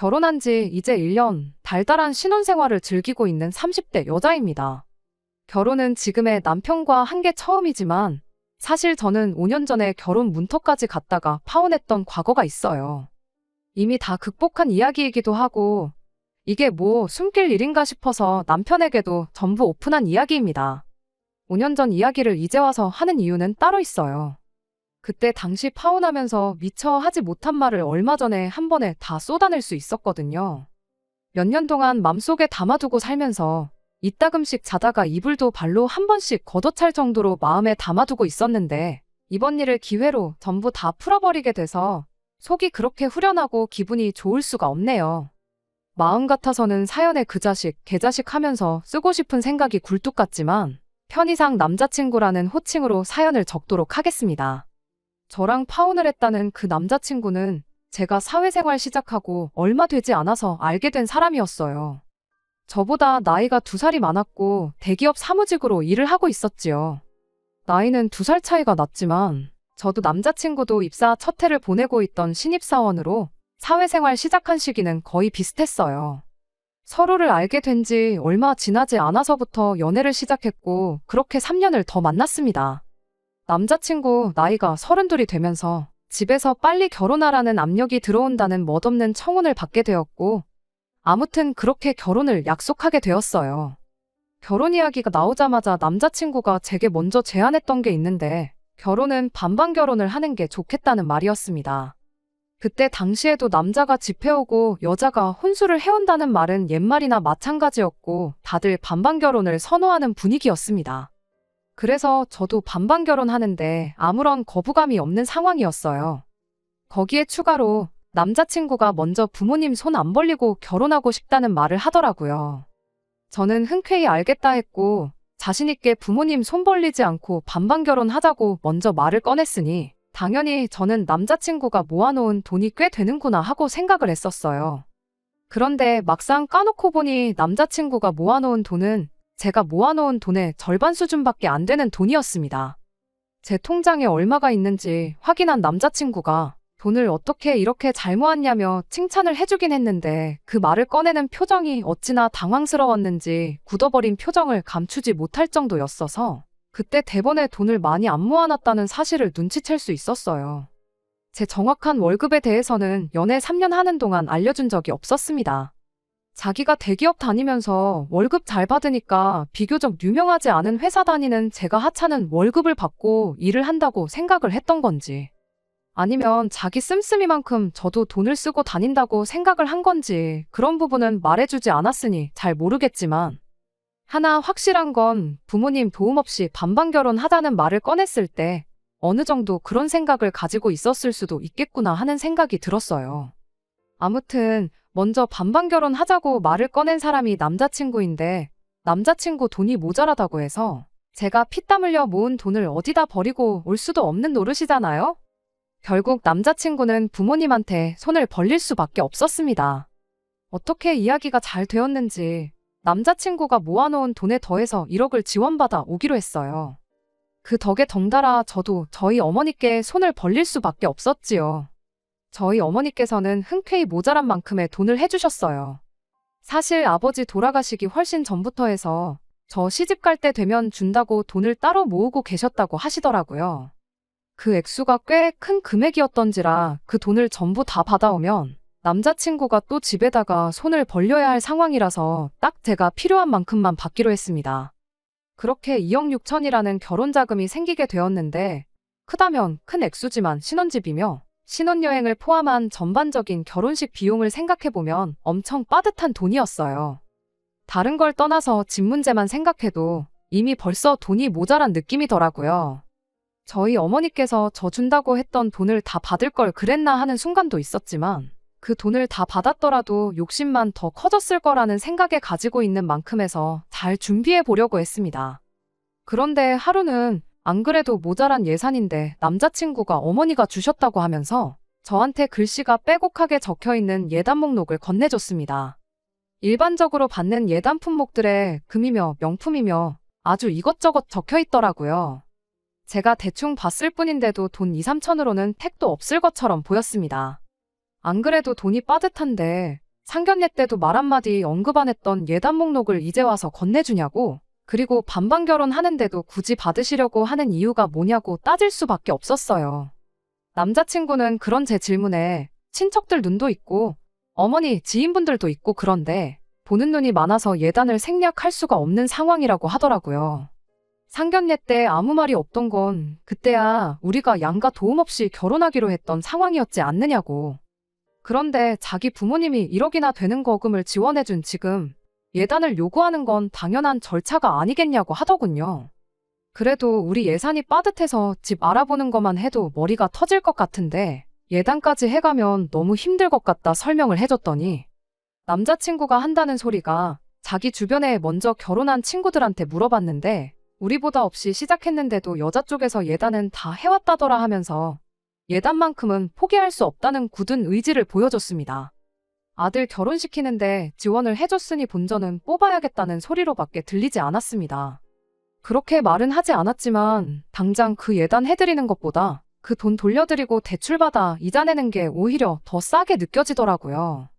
결혼한 지 이제 1년, 달달한 신혼생활을 즐기고 있는 30대 여자입니다. 결혼은 지금의 남편과 한 게 처음이지만 사실 저는 5년 전에 결혼 문턱까지 갔다가 파혼했던 과거가 있어요. 이미 다 극복한 이야기이기도 하고 이게 뭐 숨길 일인가 싶어서 남편에게도 전부 오픈한 이야기입니다. 5년 전 이야기를 이제 와서 하는 이유는 따로 있어요. 그때 당시 파혼하면서 미처 하지 못한 말을 얼마 전에 한 번에 다 쏟아낼 수 있었거든요. 몇 년 동안 맘속에 담아두고 살면서 이따금씩 자다가 이불도 발로 한 번씩 걷어찰 정도로 마음에 담아두고 있었는데 이번 일을 기회로 전부 다 풀어버리게 돼서 속이 그렇게 후련하고 기분이 좋을 수가 없네요. 마음 같아서는 사연에 그 자식, 개자식 하면서 쓰고 싶은 생각이 굴뚝 같지만 편의상 남자친구라는 호칭으로 사연을 적도록 하겠습니다. 저랑 파혼을 했다는 그 남자친구는 제가 사회생활 시작하고 얼마 되지 않아서 알게 된 사람이었어요. 저보다 나이가 두 살이 많았고 대기업 사무직으로 일을 하고 있었지요. 나이는 두 살 차이가 났지만 저도 남자친구도 입사 첫 해를 보내고 있던 신입사원으로 사회생활 시작한 시기는 거의 비슷했어요. 서로를 알게 된 지 얼마 지나지 않아서부터 연애를 시작했고 그렇게 3년을 더 만났습니다. 남자친구 나이가 서른둘이 되면서 집에서 빨리 결혼하라는 압력이 들어온다는 멋없는 청혼을 받게 되었고 아무튼 그렇게 결혼을 약속하게 되었어요. 결혼 이야기가 나오자마자 남자친구가 제게 먼저 제안했던 게 있는데 결혼은 반반 결혼을 하는 게 좋겠다는 말이었습니다. 그때 당시에도 남자가 집해오고 여자가 혼수를 해온다는 말은 옛말이나 마찬가지였고 다들 반반 결혼을 선호하는 분위기였습니다. 그래서 저도 반반 결혼하는데 아무런 거부감이 없는 상황이었어요. 거기에 추가로 남자친구가 먼저 부모님 손 안 벌리고 결혼하고 싶다는 말을 하더라고요. 저는 흔쾌히 알겠다 했고 자신있게 부모님 손 벌리지 않고 반반 결혼하자고 먼저 말을 꺼냈으니 당연히 저는 남자친구가 모아놓은 돈이 꽤 되는구나 하고 생각을 했었어요. 그런데 막상 까놓고 보니 남자친구가 모아놓은 돈은 제가 모아놓은 돈의 절반 수준밖에 안 되는 돈이었습니다. 제 통장에 얼마가 있는지 확인한 남자친구가 돈을 어떻게 이렇게 잘 모았냐며 칭찬을 해주긴 했는데 그 말을 꺼내는 표정이 어찌나 당황스러웠는지 굳어버린 표정을 감추지 못할 정도였어서 그때 대번에 돈을 많이 안 모아놨다는 사실을 눈치챌 수 있었어요. 제 정확한 월급에 대해서는 연애 3년 하는 동안 알려준 적이 없었습니다. 자기가 대기업 다니면서 월급 잘 받으니까 비교적 유명하지 않은 회사 다니는 제가 하찮은 월급을 받고 일을 한다고 생각을 했던 건지 아니면 자기 씀씀이만큼 저도 돈을 쓰고 다닌다고 생각을 한 건지 그런 부분은 말해주지 않았으니 잘 모르겠지만 하나 확실한 건 부모님 도움 없이 반반 결혼하자는 말을 꺼냈을 때 어느 정도 그런 생각을 가지고 있었을 수도 있겠구나 하는 생각이 들었어요. 아무튼 먼저 반반 결혼하자고 말을 꺼낸 사람이 남자친구인데 남자친구 돈이 모자라다고 해서 제가 피땀 흘려 모은 돈을 어디다 버리고 올 수도 없는 노릇이잖아요? 결국 남자친구는 부모님한테 손을 벌릴 수밖에 없었습니다. 어떻게 이야기가 잘 되었는지 남자친구가 모아놓은 돈에 더해서 1억을 지원받아 오기로 했어요. 그 덕에 덩달아 저도 저희 어머니께 손을 벌릴 수밖에 없었지요. 저희 어머니께서는 흔쾌히 모자란 만큼의 돈을 해주셨어요. 사실 아버지 돌아가시기 훨씬 전부터 해서 저 시집 갈 때 되면 준다고 돈을 따로 모으고 계셨다고 하시더라고요. 그 액수가 꽤 큰 금액이었던지라 그 돈을 전부 다 받아오면 남자친구가 또 집에다가 손을 벌려야 할 상황이라서 딱 제가 필요한 만큼만 받기로 했습니다. 그렇게 2억 6천이라는 결혼 자금이 생기게 되었는데 크다면 큰 액수지만 신혼집이며 신혼여행을 포함한 전반적인 결혼식 비용을 생각해보면 엄청 빠듯한 돈이었어요. 다른 걸 떠나서 집 문제만 생각해도 이미 벌써 돈이 모자란 느낌이더라고요. 저희 어머니께서 저 준다고 했던 돈을 다 받을 걸 그랬나 하는 순간도 있었지만 그 돈을 다 받았더라도 욕심만 더 커졌을 거라는 생각에 가지고 있는 만큼에서 잘 준비해 보려고 했습니다. 그런데 하루는 안 그래도 모자란 예산인데 남자친구가 어머니가 주셨다고 하면서 저한테 글씨가 빼곡하게 적혀 있는 예단 목록을 건네줬습니다. 일반적으로 받는 예단 품목들에 금이며 명품이며 아주 이것저것 적혀 있더라고요. 제가 대충 봤을 뿐인데도 돈 2, 3천으로는 택도 없을 것처럼 보였습니다. 안 그래도 돈이 빠듯한데 상견례 때도 말 한마디 언급 안 했던 예단 목록을 이제 와서 건네주냐고. 그리고 반반 결혼하는데도 굳이 받으시려고 하는 이유가 뭐냐고 따질 수밖에 없었어요. 남자친구는 그런 제 질문에 친척들 눈도 있고 어머니 지인분들도 있고 그런데 보는 눈이 많아서 예단을 생략할 수가 없는 상황이라고 하더라고요. 상견례 때 아무 말이 없던 건 그때야 우리가 양가 도움 없이 결혼하기로 했던 상황이었지 않느냐고. 그런데 자기 부모님이 1억이나 되는 거금을 지원해준 지금 예단을 요구하는 건 당연한 절차가 아니겠냐고 하더군요. 그래도 우리 예산이 빠듯해서 집 알아보는 것만 해도 머리가 터질 것 같은데 예단까지 해가면 너무 힘들 것 같다 설명을 해줬더니 남자친구가 한다는 소리가 자기 주변에 먼저 결혼한 친구들한테 물어봤는데 우리보다 없이 시작했는데도 여자 쪽에서 예단은 다 해왔다더라 하면서 예단만큼은 포기할 수 없다는 굳은 의지를 보여줬습니다. 아들 결혼시키는데 지원을 해줬으니 본전은 뽑아야겠다는 소리로밖에 들리지 않았습니다. 그렇게 말은 하지 않았지만 당장 그 예단 해드리는 것보다 그 돈 돌려드리고 대출받아 이자 내는 게 오히려 더 싸게 느껴지더라고요.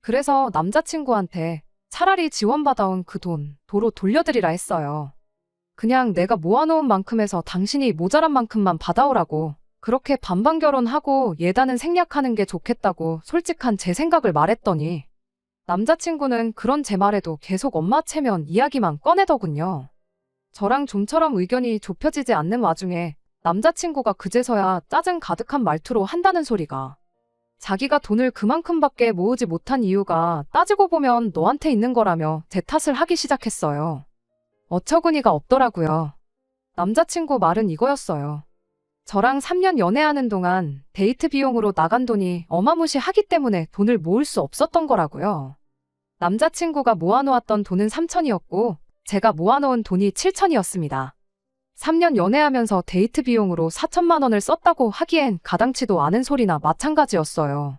그래서 남자친구한테 차라리 지원받아온 그 돈 도로 돌려드리라 했어요. 그냥 내가 모아놓은 만큼에서 당신이 모자란 만큼만 받아오라고 그렇게 반반 결혼하고 예단은 생략하는 게 좋겠다고 솔직한 제 생각을 말했더니 남자친구는 그런 제 말에도 계속 엄마 체면 이야기만 꺼내더군요. 저랑 좀처럼 의견이 좁혀지지 않는 와중에 남자친구가 그제서야 짜증 가득한 말투로 한다는 소리가 자기가 돈을 그만큼밖에 모으지 못한 이유가 따지고 보면 너한테 있는 거라며 제 탓을 하기 시작했어요. 어처구니가 없더라고요. 남자친구 말은 이거였어요. 저랑 3년 연애하는 동안 데이트 비용으로 나간 돈이 어마무시하기 때문에 돈을 모을 수 없었던 거라고요. 남자친구가 모아놓았던 돈은 3천이었고 제가 모아놓은 돈이 7천이었습니다. 3년 연애하면서 데이트 비용으로 4천만 원을 썼다고 하기엔 가당치도 않은 소리나 마찬가지였어요.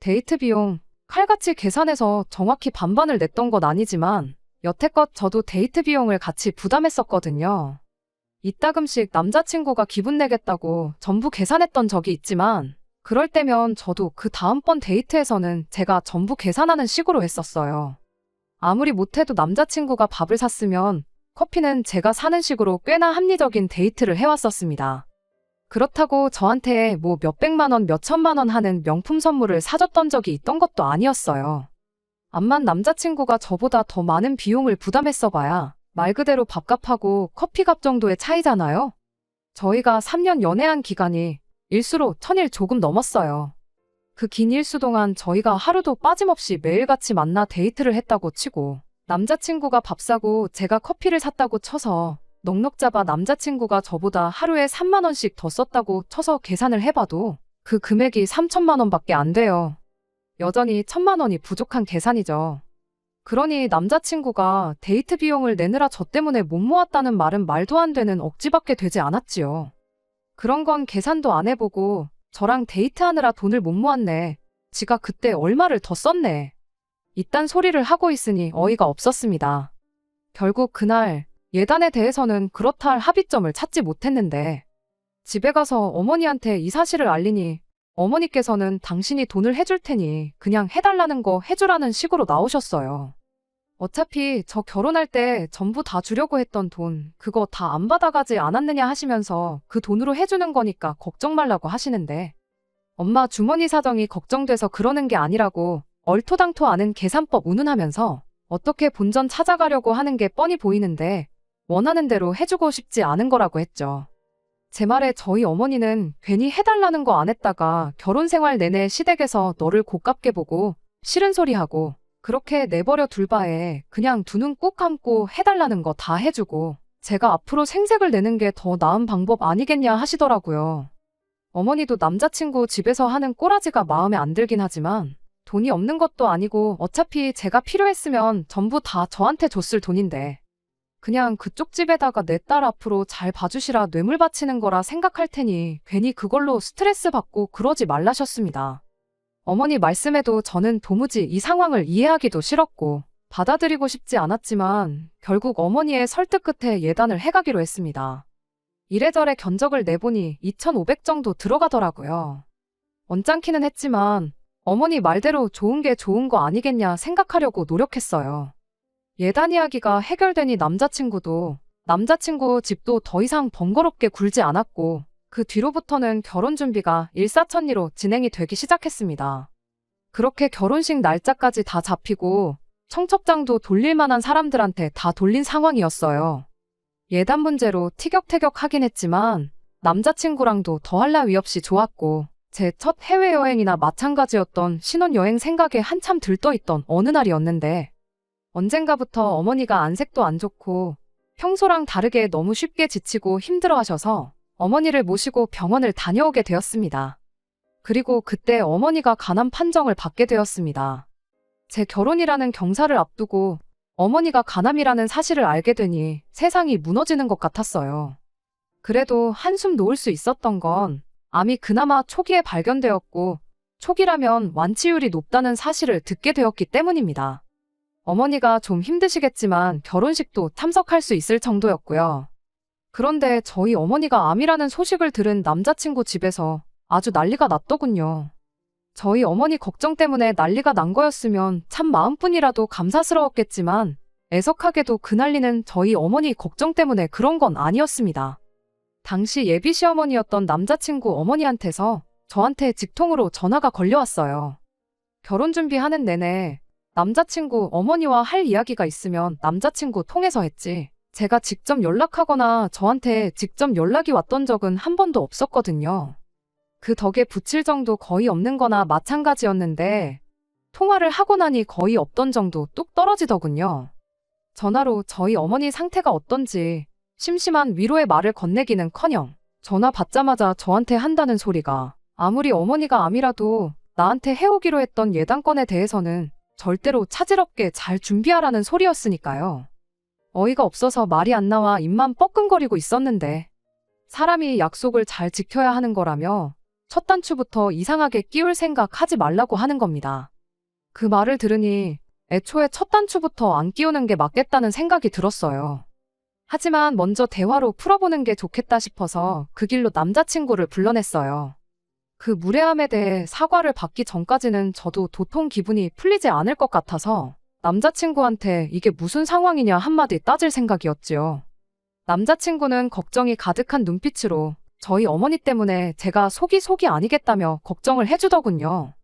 데이트 비용, 칼같이 계산해서 정확히 반반을 냈던 건 아니지만 여태껏 저도 데이트 비용을 같이 부담했었거든요. 이따금씩 남자친구가 기분 내겠다고 전부 계산했던 적이 있지만 그럴 때면 저도 그 다음번 데이트에서는 제가 전부 계산하는 식으로 했었어요. 아무리 못해도 남자친구가 밥을 샀으면 커피는 제가 사는 식으로 꽤나 합리적인 데이트를 해왔었습니다. 그렇다고 저한테 뭐 몇백만 원, 몇천만 원 하는 명품 선물을 사줬던 적이 있던 것도 아니었어요. 암만 남자친구가 저보다 더 많은 비용을 부담했어 봐야 말 그대로 밥값하고 커피값 정도의 차이잖아요? 저희가 3년 연애한 기간이 일수로 천일 조금 넘었어요. 그 긴 일수 동안 저희가 하루도 빠짐없이 매일같이 만나 데이트를 했다고 치고 남자친구가 밥 사고 제가 커피를 샀다고 쳐서 넉넉 잡아 남자친구가 저보다 하루에 3만 원씩 더 썼다고 쳐서 계산을 해봐도 그 금액이 3천만 원밖에 안 돼요. 여전히 천만 원이 부족한 계산이죠. 그러니 남자친구가 데이트 비용을 내느라 저 때문에 못 모았다는 말은 말도 안 되는 억지밖에 되지 않았지요. 그런 건 계산도 안 해보고 저랑 데이트하느라 돈을 못 모았네. 지가 그때 얼마를 더 썼네. 이딴 소리를 하고 있으니 어이가 없었습니다. 결국 그날 예단에 대해서는 그렇다 할 합의점을 찾지 못했는데 집에 가서 어머니한테 이 사실을 알리니 어머니께서는 당신이 돈을 해줄 테니 그냥 해달라는 거 해주라는 식으로 나오셨어요. 어차피 저 결혼할 때 전부 다 주려고 했던 돈 그거 다 안 받아가지 않았느냐 하시면서 그 돈으로 해주는 거니까 걱정 말라고 하시는데 엄마 주머니 사정이 걱정돼서 그러는 게 아니라고 얼토당토 않은 계산법 운운하면서 어떻게 본전 찾아가려고 하는 게 뻔히 보이는데 원하는 대로 해주고 싶지 않은 거라고 했죠. 제 말에 저희 어머니는 괜히 해달라는 거 안 했다가 결혼 생활 내내 시댁에서 너를 고깝게 보고 싫은 소리 하고 그렇게 내버려 둘 바에 그냥 두눈꾹 감고 해달라는 거 다 해주고 제가 앞으로 생색을 내는 게 더 나은 방법 아니겠냐 하시더라고요. 어머니도 남자친구 집에서 하는 꼬라지가 마음에 안 들긴 하지만 돈이 없는 것도 아니고 어차피 제가 필요했으면 전부 다 저한테 줬을 돈인데 그냥 그쪽 집에다가 내 딸 앞으로 잘 봐주시라 뇌물 바치는 거라 생각할 테니 괜히 그걸로 스트레스 받고 그러지 말라셨습니다. 어머니 말씀에도 저는 도무지 이 상황을 이해하기도 싫었고 받아들이고 싶지 않았지만 결국 어머니의 설득 끝에 예단을 해가기로 했습니다. 이래저래 견적을 내보니 2,500 정도 들어가더라고요. 언짢기는 했지만 어머니 말대로 좋은 게 좋은 거 아니겠냐 생각하려고 노력했어요. 예단 이야기가 해결되니 남자친구도 남자친구 집도 더 이상 번거롭게 굴지 않았고 그 뒤로부터는 결혼 준비가 일사천리로 진행이 되기 시작했습니다. 그렇게 결혼식 날짜까지 다 잡히고 청첩장도 돌릴 만한 사람들한테 다 돌린 상황이었어요. 예단 문제로 티격태격 하긴 했지만 남자친구랑도 더할 나위 없이 좋았고 제 첫 해외여행이나 마찬가지였던 신혼여행 생각에 한참 들떠있던 어느 날이었는데 언젠가부터 어머니가 안색도 안 좋고 평소랑 다르게 너무 쉽게 지치고 힘들어 하셔서 어머니를 모시고 병원을 다녀오게 되었습니다. 그리고 그때 어머니가 간암 판정을 받게 되었습니다. 제 결혼이라는 경사를 앞두고 어머니가 간암이라는 사실을 알게 되니 세상이 무너지는 것 같았어요. 그래도 한숨 놓을 수 있었던 건 암이 그나마 초기에 발견되었고 초기라면 완치율이 높다는 사실을 듣게 되었기 때문입니다. 어머니가 좀 힘드시겠지만 결혼식도 참석할 수 있을 정도였고요. 그런데 저희 어머니가 암이라는 소식을 들은 남자친구 집에서 아주 난리가 났더군요. 저희 어머니 걱정 때문에 난리가 난 거였으면 참 마음뿐이라도 감사스러웠겠지만 애석하게도 그 난리는 저희 어머니 걱정 때문에 그런 건 아니었습니다. 당시 예비 시어머니였던 남자친구 어머니한테서 저한테 직통으로 전화가 걸려왔어요. 결혼 준비하는 내내 남자친구 어머니와 할 이야기가 있으면 남자친구 통해서 했지. 제가 직접 연락하거나 저한테 직접 연락이 왔던 적은 한 번도 없었거든요. 그 덕에 붙일 정도 거의 없는 거나 마찬가지였는데 통화를 하고 나니 거의 없던 정도 뚝 떨어지더군요. 전화로 저희 어머니 상태가 어떤지 심심한 위로의 말을 건네기는 커녕 전화 받자마자 저한테 한다는 소리가 아무리 어머니가 암이라도 나한테 해오기로 했던 예단건에 대해서는 절대로 차질없게 잘 준비하라는 소리였으니까요. 어이가 없어서 말이 안 나와 입만 뻐끔거리고 있었는데 사람이 약속을 잘 지켜야 하는 거라며 첫 단추부터 이상하게 끼울 생각 하지 말라고 하는 겁니다. 그 말을 들으니 애초에 첫 단추부터 안 끼우는 게 맞겠다는 생각이 들었어요. 하지만 먼저 대화로 풀어보는 게 좋겠다 싶어서 그 길로 남자친구를 불러냈어요. 그 무례함에 대해 사과를 받기 전까지는 저도 도통 기분이 풀리지 않을 것 같아서 남자친구한테 이게 무슨 상황이냐 한마디 따질 생각이었지요. 남자친구는 걱정이 가득한 눈빛으로 저희 어머니 때문에 제가 속이 속이 아니겠다며 걱정을 해주더군요.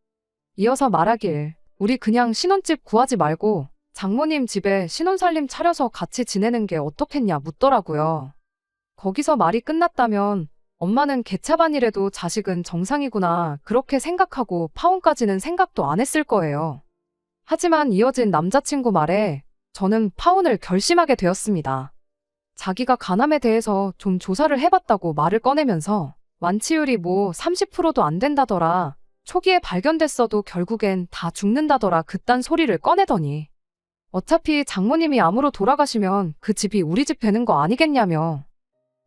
이어서 말하길, 우리 그냥 신혼집 구하지 말고 장모님 집에 신혼살림 차려서 같이 지내는 게 어떻겠냐 묻더라고요. 거기서 말이 끝났다면 엄마는 개차반이라도 자식은 정상이구나 그렇게 생각하고 파혼까지는 생각도 안 했을 거예요. 하지만 이어진 남자친구 말에 저는 파혼을 결심하게 되었습니다. 자기가 간암에 대해서 좀 조사를 해봤다고 말을 꺼내면서 완치율이 뭐 30%도 안 된다더라. 초기에 발견됐어도 결국엔 다 죽는다더라 그딴 소리를 꺼내더니 어차피 장모님이 암으로 돌아가시면 그 집이 우리 집 되는 거 아니겠냐며.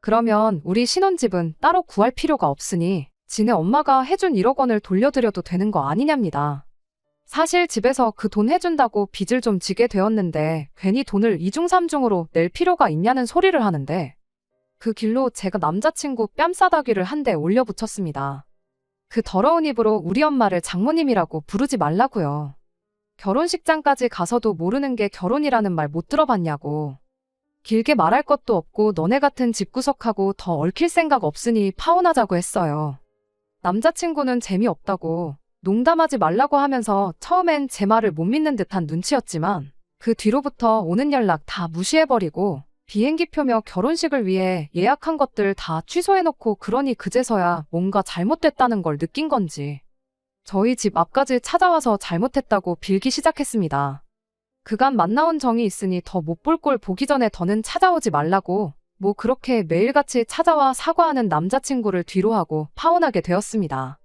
그러면 우리 신혼집은 따로 구할 필요가 없으니 지네 엄마가 해준 1억 원을 돌려드려도 되는 거 아니냐입니다. 사실 집에서 그 돈 해준다고 빚을 좀 지게 되었는데 괜히 돈을 이중삼중으로 낼 필요가 있냐는 소리를 하는데 그 길로 제가 남자친구 뺨 싸다귀를 한 대 올려붙였습니다. 그 더러운 입으로 우리 엄마를 장모님이라고 부르지 말라고요. 결혼식장까지 가서도 모르는 게 결혼이라는 말 못 들어봤냐고. 길게 말할 것도 없고 너네 같은 집구석하고 더 얽힐 생각 없으니 파혼하자고 했어요. 남자친구는 재미없다고 농담하지 말라고 하면서 처음엔 제 말을 못 믿는 듯한 눈치였지만 그 뒤로부터 오는 연락 다 무시해버리고 비행기 표며 결혼식을 위해 예약한 것들 다 취소해놓고 그러니 그제서야 뭔가 잘못됐다는 걸 느낀 건지 저희 집 앞까지 찾아와서 잘못했다고 빌기 시작했습니다. 그간 만나온 정이 있으니 더 못 볼 꼴 보기 전에 더는 찾아오지 말라고 뭐 그렇게 매일같이 찾아와 사과하는 남자친구를 뒤로하고 파혼하게 되었습니다.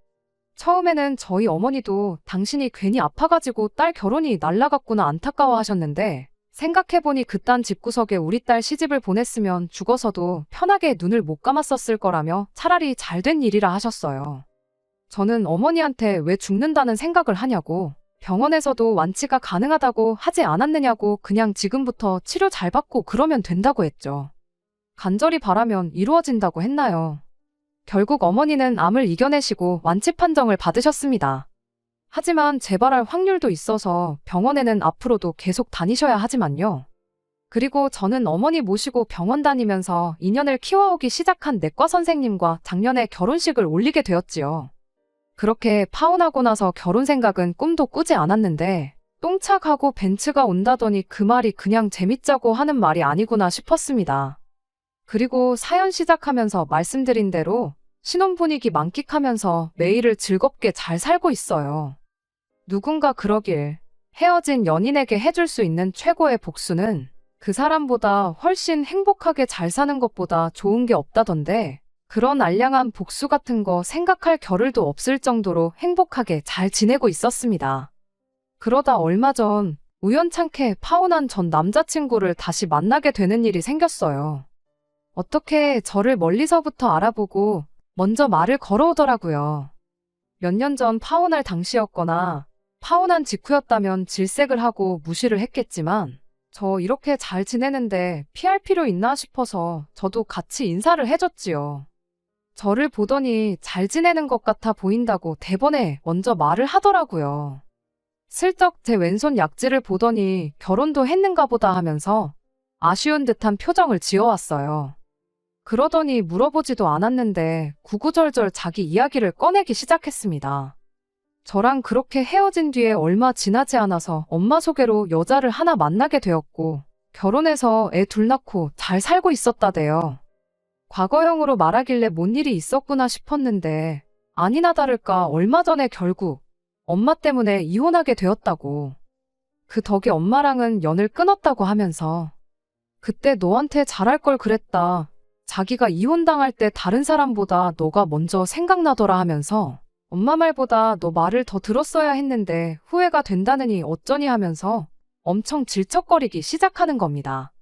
처음에는 저희 어머니도 당신이 괜히 아파가지고 딸 결혼이 날라갔구나 안타까워 하셨는데 생각해보니 그딴 집구석에 우리 딸 시집을 보냈으면 죽어서도 편하게 눈을 못 감았었을 거라며 차라리 잘된 일이라 하셨어요. 저는 어머니한테 왜 죽는다는 생각을 하냐고 병원에서도 완치가 가능하다고 하지 않았느냐고 그냥 지금부터 치료 잘 받고 그러면 된다고 했죠. 간절히 바라면 이루어진다고 했나요? 결국 어머니는 암을 이겨내시고 완치 판정을 받으셨습니다. 하지만 재발할 확률도 있어서 병원에는 앞으로도 계속 다니셔야 하지만요. 그리고 저는 어머니 모시고 병원 다니면서 인연을 키워오기 시작한 내과 선생님과 작년에 결혼식을 올리게 되었지요. 그렇게 파혼하고 나서 결혼 생각은 꿈도 꾸지 않았는데 똥차 가고 벤츠가 온다더니 그 말이 그냥 재밌자고 하는 말이 아니구나 싶었습니다. 그리고 사연 시작하면서 말씀드린 대로 신혼 분위기 만끽하면서 매일을 즐겁게 잘 살고 있어요. 누군가 그러길 헤어진 연인에게 해줄 수 있는 최고의 복수는 그 사람보다 훨씬 행복하게 잘 사는 것보다 좋은 게 없다던데 그런 알량한 복수 같은 거 생각할 겨를도 없을 정도로 행복하게 잘 지내고 있었습니다. 그러다 얼마 전 우연찮게 파혼한 전 남자친구를 다시 만나게 되는 일이 생겼어요. 어떻게 저를 멀리서부터 알아보고 먼저 말을 걸어오더라고요. 몇 년 전 파혼할 당시였거나 파혼한 직후였다면 질색을 하고 무시를 했겠지만 저 이렇게 잘 지내는데 피할 필요 있나 싶어서 저도 같이 인사를 해줬지요. 저를 보더니 잘 지내는 것 같아 보인다고 대번에 먼저 말을 하더라고요. 슬쩍 제 왼손 약지를 보더니 결혼도 했는가 보다 하면서 아쉬운 듯한 표정을 지어왔어요. 그러더니 물어보지도 않았는데 구구절절 자기 이야기를 꺼내기 시작했습니다. 저랑 그렇게 헤어진 뒤에 얼마 지나지 않아서 엄마 소개로 여자를 하나 만나게 되었고 결혼해서 애 둘 낳고 잘 살고 있었다대요. 과거형으로 말하길래 뭔 일이 있었구나 싶었는데 아니나 다를까 얼마 전에 결국 엄마 때문에 이혼하게 되었다고. 그 덕에 엄마랑은 연을 끊었다고 하면서 그때 너한테 잘할 걸 그랬다. 자기가 이혼당할 때 다른 사람보다 너가 먼저 생각나더라 하면서 엄마 말보다 너 말을 더 들었어야 했는데 후회가 된다느니 어쩌니 하면서 엄청 질척거리기 시작하는 겁니다.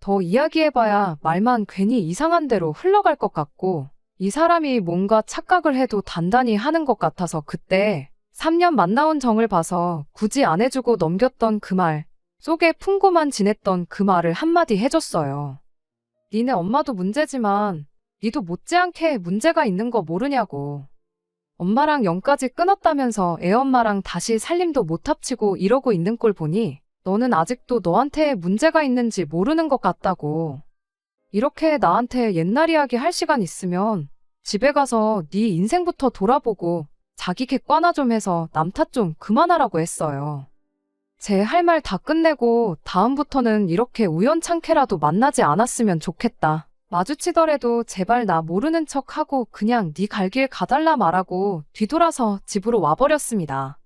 더 이야기해봐야 말만 괜히 이상한 대로 흘러갈 것 같고 이 사람이 뭔가 착각을 해도 단단히 하는 것 같아서 그때 3년 만나온 정을 봐서 굳이 안 해주고 넘겼던 그 말, 속에 품고만 지냈던 그 말을 한마디 해줬어요. 니네 엄마도 문제지만 니도 못지않게 문제가 있는 거 모르냐고. 엄마랑 영까지 끊었다면서 애엄마랑 다시 살림도 못 합치고 이러고 있는 꼴 보니 너는 아직도 너한테 문제가 있는지 모르는 것 같다고. 이렇게 나한테 옛날 이야기 할 시간 있으면 집에 가서 네 인생부터 돌아보고 자기 객관화 좀 해서 남 탓 좀 그만하라고 했어요. 제 할 말 다 끝내고 다음부터는 이렇게 우연찮게라도 만나지 않았으면 좋겠다. 마주치더라도 제발 나 모르는 척하고 그냥 네 갈 길 가달라 말하고 뒤돌아서 집으로 와버렸습니다.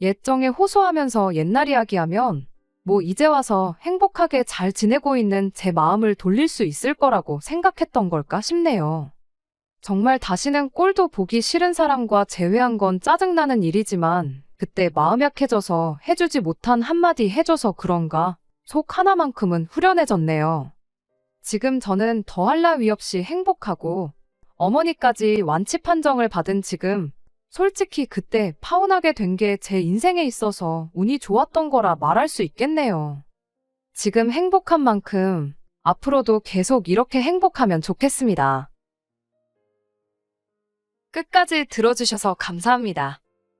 옛정에 호소하면서 옛날 이야기하면 뭐 이제 와서 행복하게 잘 지내고 있는 제 마음을 돌릴 수 있을 거라고 생각했던 걸까 싶네요. 정말 다시는 꼴도 보기 싫은 사람과 재회한 건 짜증나는 일이지만 그때 마음 약해져서 해주지 못한 한마디 해줘서 그런가 속 하나만큼은 후련해졌네요. 지금 저는 더할 나위 없이 행복하고 어머니까지 완치 판정을 받은 지금 솔직히 그때 파혼하게 된 게 제 인생에 있어서 운이 좋았던 거라 말할 수 있겠네요. 지금 행복한 만큼 앞으로도 계속 이렇게 행복하면 좋겠습니다. 끝까지 들어주셔서 감사합니다.